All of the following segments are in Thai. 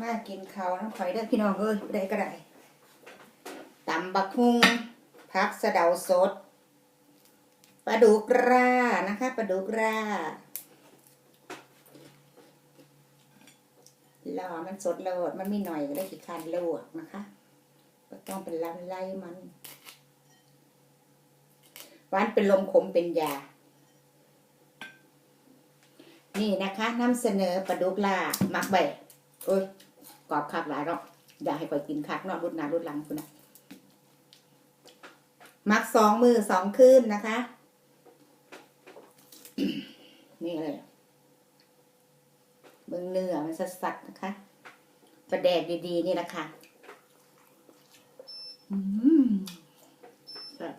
มากินข้าวน้ำข่อยเด้อพี่น้องเอ้ยได้ก็ได้ตำบักฮุงพักสะเดาสดปลาดุกรานะคะปลาดุกรารอมันสดโลดมันไมีหน่อยก็ได้ขี้คันลวกนะคะก็ต้องเป็นลำไล่มันหวานเป็นลมขมเป็นยา นี่นะคะนำเสนอปลาดุกลามักใบเอ้ย กรอบคักหลายเนาะอยากให้ข่อยกินคักนาะรุดหนารุดหลังคุณนะมักสองมือสองคืนนะคะ นี่เลยเบิ้องเนื้อมันสัดๆนะคะ ประแดกดีๆ นี่แหละค่ะอืมแซ่บ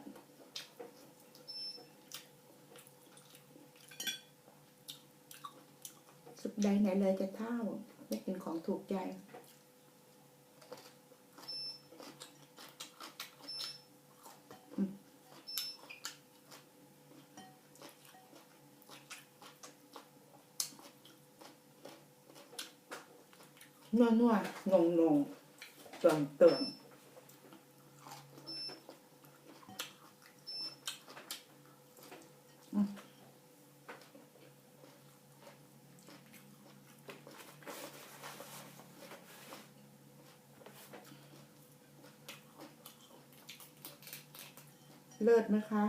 สุดใดไหนเลยจะเท่าไม่เป็นของถูกใจ นัวนงงงงเตือนเตือนอืมเลิศไหมคะ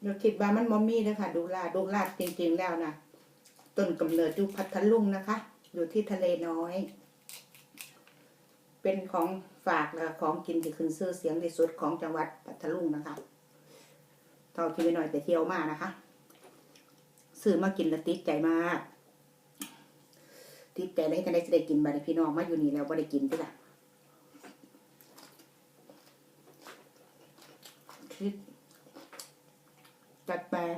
เดี๋ยว คิดว่ามันมอมมี่นะคะดูลาดูลาดจริง ๆ แล้วนะต้นกำเนิดอยู่พัทลุงนะคะ อยู่ที่ทะเลน้อย เป็นของฝากและของกินที่ขึ้นชื่อเสียงที่สุดของจังหวัดพัทลุงนะคะเท่าที่ไปหน่อยแต่เที่ยวมากนะคะซื้อมากินแล้วติดใจมาก ติดใจเลยให้กันได้จะได้กินบาดนี้พี่น้องมาอยู่นี่แล้วว่าได้กินที่ละคิด จัดแปลง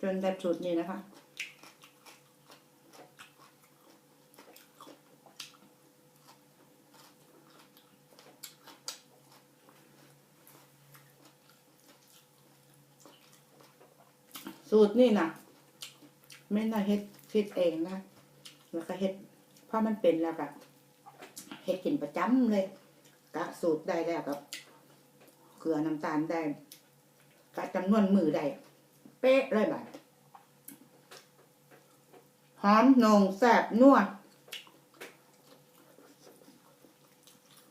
จนได้สูตรนี้นะคะสูตรนี่นะไม่น่าเฮ็ดคิดเองนะแล้วก็เฮ็ดเพราะมันเป็นแล้วก็เฮ็ดกินประจำเลยกะสูตรได้แล้วกับเกลือน้ำตาลได้ จำนวนมือได้เป๊ะเลยบัดหอมนงแซ่บนัว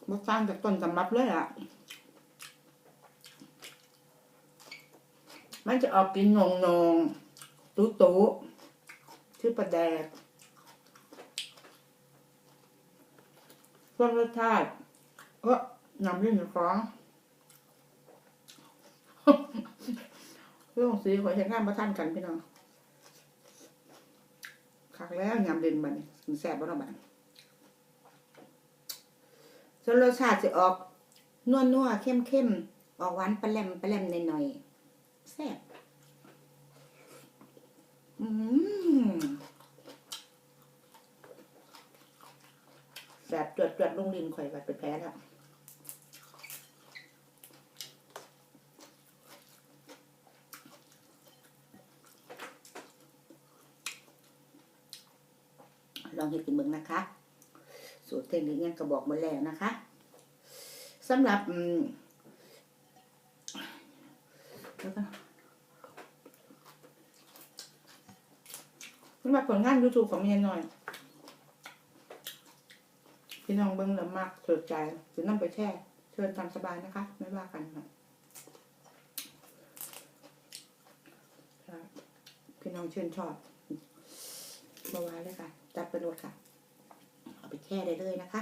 มาสร้างจากต้นตำรับเลยอะมันจะออกกินนงนงตู้ตู้ชื่อประแดกส่วนรสชาติก็นำเรื่องของ เรื่องสีขอยเห็นงานประท่านกันพี่น้องคักแล้วยำเด่นบันแซบบ่เนาบัดนี้ส่วนรสชาติจะออกนัวนัวๆเข้มเข้มๆออกหวานปลาแหลมปลาแหลมหน่อยๆแซ่บอืมแซบจวดจวดลงดินข่อยบัดเป็นแพ้แล้ว ล องเห็ดกินเบิ่งนะคะสูตรเทคนิคยังกระบอกมาแล้วนะคะสำหรับอืมแล้วก็สำหรับผลงานยูทูบของเมียหน่อย พี่น้องเบิ้งล้วมากสนใจจะนั่งไปแช่ เชิญตามสบายนะคะ ไม่ว่ากันค่ะพี่น้องเชิญชอบมาว่าเลยค่ะ จับไปโหลดค่ะ เอาไปแช่ได้เลยนะคะ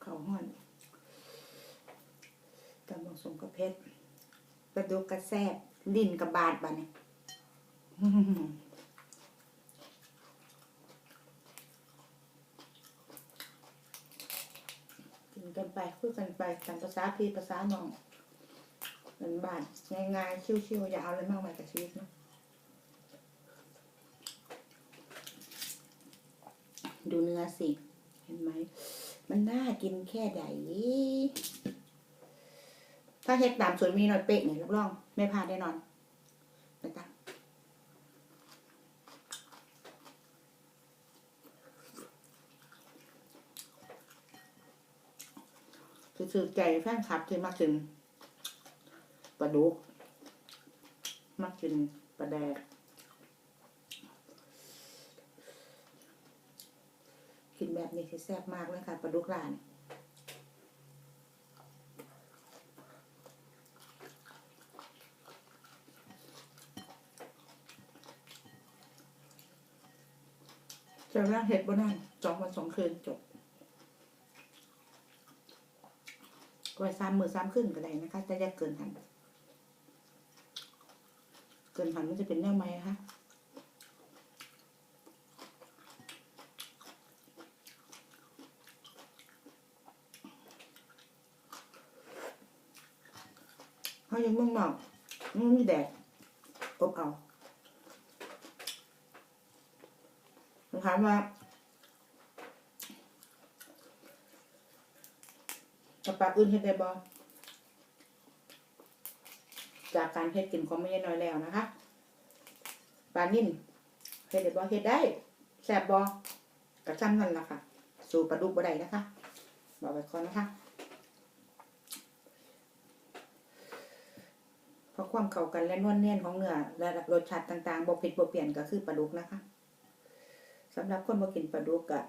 เขาห่อนตำบงสมกระเพชร กระดูกกระแซบลิ้นกระบาดบาเนี่ยกินกันไปคุยกันไปตามภาษาพี่ภาษาน้องเป็นบานง่ายๆชิวๆอย่าเอาอะไรมากมายกับชีวิตเนาะดูเนื้อสิ เห็นไหม มันน่ากินแค่ไหน ถ้าเฮ็ดตามสูตรมีหน่อยเป๊ะเนี่ยรับรอง ไม่พลาดแน่นอนนะจ๊ะคือถือใจแฟนคลับที่มากินปลาดุกมากินปลาแดกกินแบบนี้ที่แซ่บมากเลยค่ะปลาดุกร้าน จะร่างเห็ดบนนั่นสองวันสองคืนจบไว้สามมือสามขึ้นก็ได้นะคะจะแยกเกินหันเกินหันมันจะเป็นแนวไหมคะเขายังมึงนอกมันมีแดดอบเอา ถามว่ากับปลาอื่นเฮ็ดได้บ่จากการเฮ็ดกินของไม่ยายน้อยแล้วนะคะปลานิ่นเฮ็ดได้บ่เฮ็ดได้แซ่บบ่กระซ้ำนั่นล่ะค่ะ สู่ปลาดุกบ่ได้นะคะบอกไว้ก่อนนะคะเพราะความเข้ากันและนวลเนียนของเนื้อและรสชาติต่างๆบ่ผิดบ่เปลี่ยนก็คือปลาดุกนะคะ สำหรับคนบ่กินปลาดุกอะ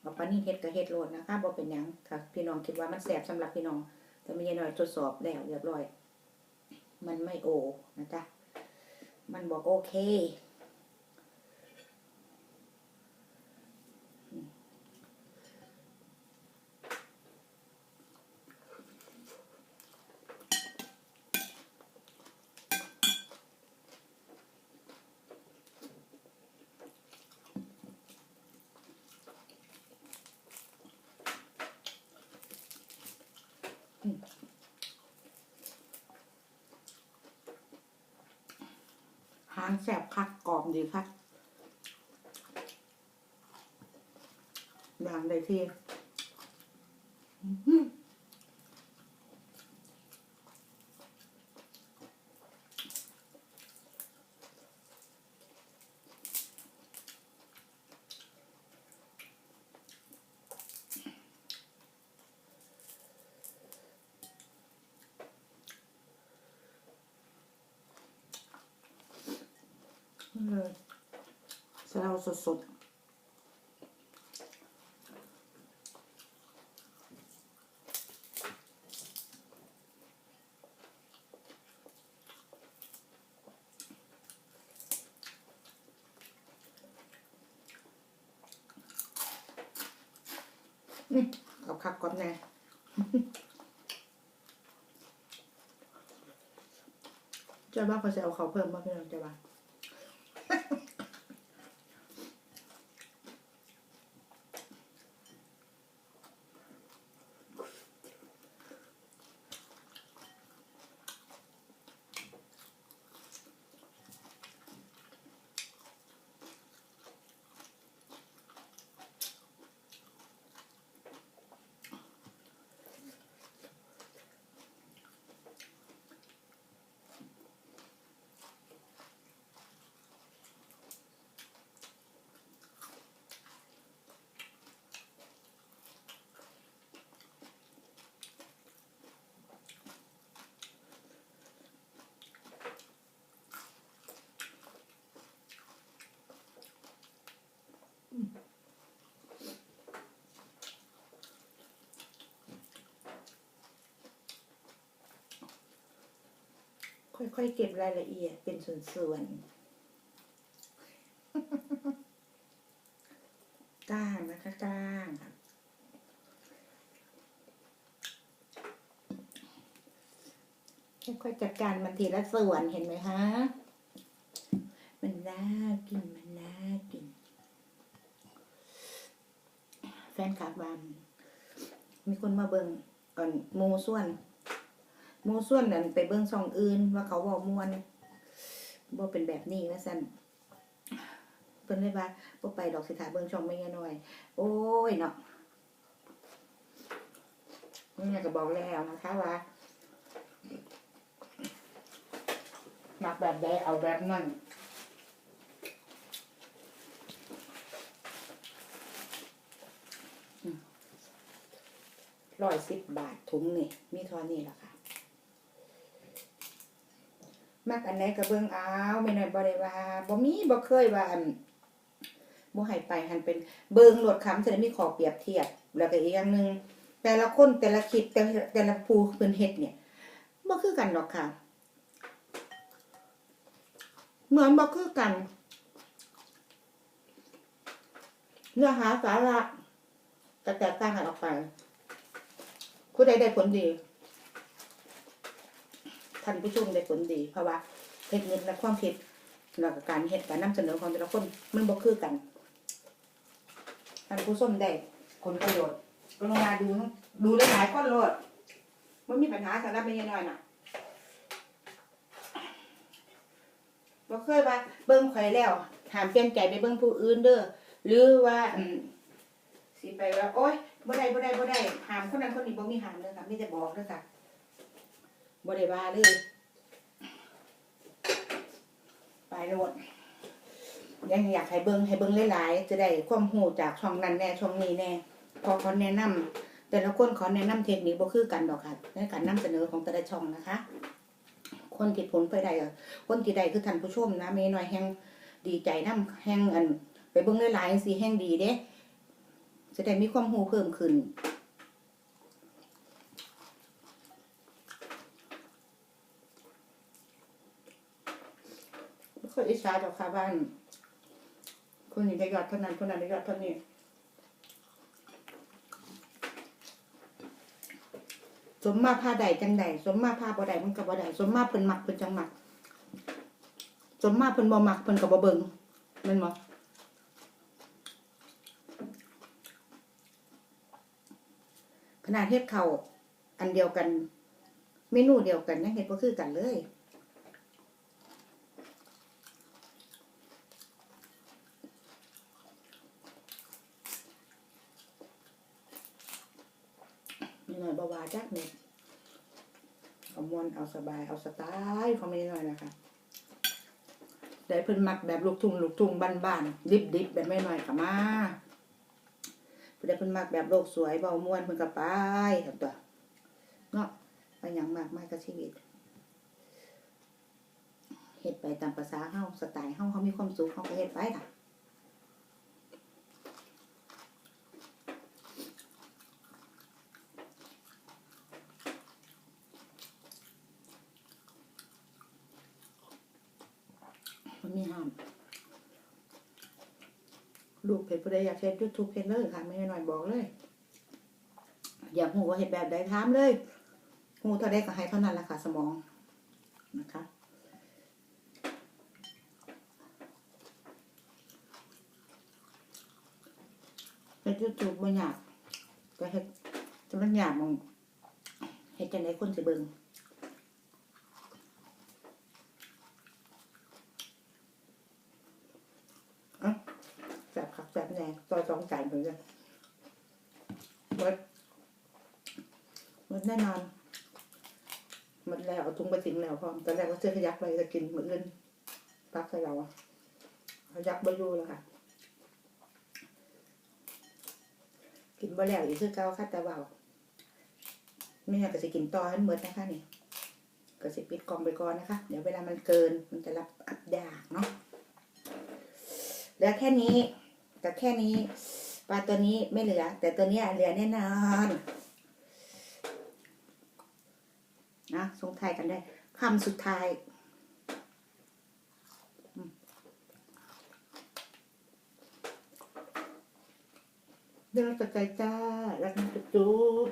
เอาปลานิ่เฮ็ดก็เฮ็ดโลดนะคะบ่เป็นหยังค่ะ พี่น้องคิดว่ามันแสบสำหรับพี่น้อง แต่ไม่ใช่น้อยทดสอบแล้วเรียบร้อย มันไม่โอนะจ๊ะมันบอกโอเคางแสบคักกรอบดีคักอย่างใดที่อื้อหือนี่เลย สะเราสดๆนี่กับคักก่อนแน่เจ้าบ้านเขาจะเอาเขาเพิ่มบ้างพี่น้องจ้าบ้า ค่อยๆเก็บรายละเอียดเป็นส่วนๆก้างนะคะก้างค่ะค่อยๆจัดการมันทีละส่วนเห็นไหมคะมันน่ากินมันน่ากิน แฟนคลับวันมีคนมาเบิ่งก่อนหมูส่วน หมูส่วนนั่นไปเบิ่งช่องอื่น ว่าเขาเว้าม่วนบ่เป็นแบบนี้ว่สันเพิ่นเลยว่าบ่ไปดอกสิถาเบิ่งช่องแม่ยายน้อย โอ้ยเนาะแม่ก็บอกแล้วนะคะว่ามักแบบใดเอาแบบนั้นร้อยสิบบาทถุงนี่มีทอนี้แหละค่ะ มักอันไหนก็เบิ่งเอาไม่น้อยบ่ได้ว่าบ่มีบ่เคยว่าบ่ให้ไปหันเป็นเบิ่งโหลดคำจะได้มีขอเปรียบเทียบแล้วก็อีกอย่างหนึ่งแต่ละคนแต่ละคลิปแต่แต่ละผู้เพิ่นเฮ็ดเนี่ยบ่คือกันหรอกค่ะเหมือนบ่คือกันเนื้อหาสาระจะแตกต่างกันออกไปผู้ใดได้ผลดี ท่านผู้ชมได้ผลดี เพราะว่าเทคนิคและความคิดแล้วก็การเฮ็ดการนำเสนอของแต่ละคนมันบ่คือกันท่านผู้ชมได้ผลประโยชน์กรุณาดูดูได้หลายคนโลดมันมีปัญหาสำหรับไม่น้อยน่ะบ่เคยว่าเบิ่งข่อยแล้วถามเปลี่ยนใจไปเบิ่งผู้อื่นเด้อหรือว่าสิไปว่าโอ๊ยบ่ได้บ่ได้บ่ได้หามคนนั้นคนนี้บ่มีหามเด้อค่ะมีแต่บอกเด้อค่ะ บริวาเลยไปโลดยังอยากให้เบิงให้เบิงหลายๆจะได้ความรู้จากช่องนั้นแน่ช่องนี้แน่พอเขาแนะนำแต่ละคนเขอแนะนำเทคนิคบ่คือกันดอกค่ะในการนำเสนอของแต่ละช่องนะคะ คนที่ผลไปได้คนที่ได้คือท่านผู้ชมนะเมน้อยแห่งดีใจนํแห่งอัน ไปเบิ่งหลายๆสิแห่งดีเด้จะได้มีความรู้เพิ่มขึ้น ค่อยอิจฉาดอกค่ะบ้านคนนี้ได้ยอดเท่านั้นคนนั้นได้ยอดเท่านี้สมมาผ้าใดจังใดสมมาผ้าบ่ใดมันก็บ่ใดสมมาเพิ่นมักเพิ่นจังมักสมมาเพิ่นบ่มักเพิ่นก็บ่เบิ่งแม่นบ่ขนาดเฮ็ดข้าอันเดียวกัน เมนูเดียวกันยังเฮ็ดบ่คือกันเลย ไม่หน่อยบาวา จักเม็ดเอามวนเอาสบายเอาสไตล์เขาไม่หน่อยนะคะได้เพิ่นมักแบบลูกทุ่งลูกทุ่งบ้านๆดิบๆแบบไม่หน่อยค่ะมาเพิ่นได้เพิ่นมักแบบโลกสวยเบาม่วนเพิ่นก็ไปตัวเนาะไปหยังมากมายกับชีวิตเฮ็ดไปตามภาษาเฮาสไตล์เฮาเฮามีความสุขเฮาก็เฮ็ดไปค่ะ มันมีห้าม ลูกเพจผู้ใดอยากเช็ดยูทูบเพจเลยค่ะไม่หน่อยบอกเลย อยากหูว่าเห็ดแบบใดถามเลยหูเท่าใดก็ให้เท่านั้นละค่ะ สมองนะคะเฮ็ดยูทูบบ่ยากก็เฮ็ดจะมันยากมองเฮ็ดจังไดคนสิเบิ่ง แสบบแน่ซอสองจานเหมือนกันหมดหมดแน่นอนหมดแล้วเอาถุงไปทิ้งแล้วพร้อมตอนแรกก็เสื้อขยักไปจะกินเหมือนกันปักใส่เราอะขยักไปอยู่แล้วค่ะ กินบ่แล้วอีกคือเก่าค่ะแต่ว่าไม่อยากจะกินต่อให้หมดนะคะนี่ก็สิปิดกล่องไปก่อนนะคะ เดี๋ยวเวลามันเกินมันจะรับอัดยากเนาะเหลือแค่นี้ แต่แค่นี้ปลาตัวนี้ไม่เหลือ แต่ตัวนี้เหลือแน่นอนนะสงทายกันได้คำสุดท้ายเดี๋ยวเราจะใจจ้ารักนะจุ๊บ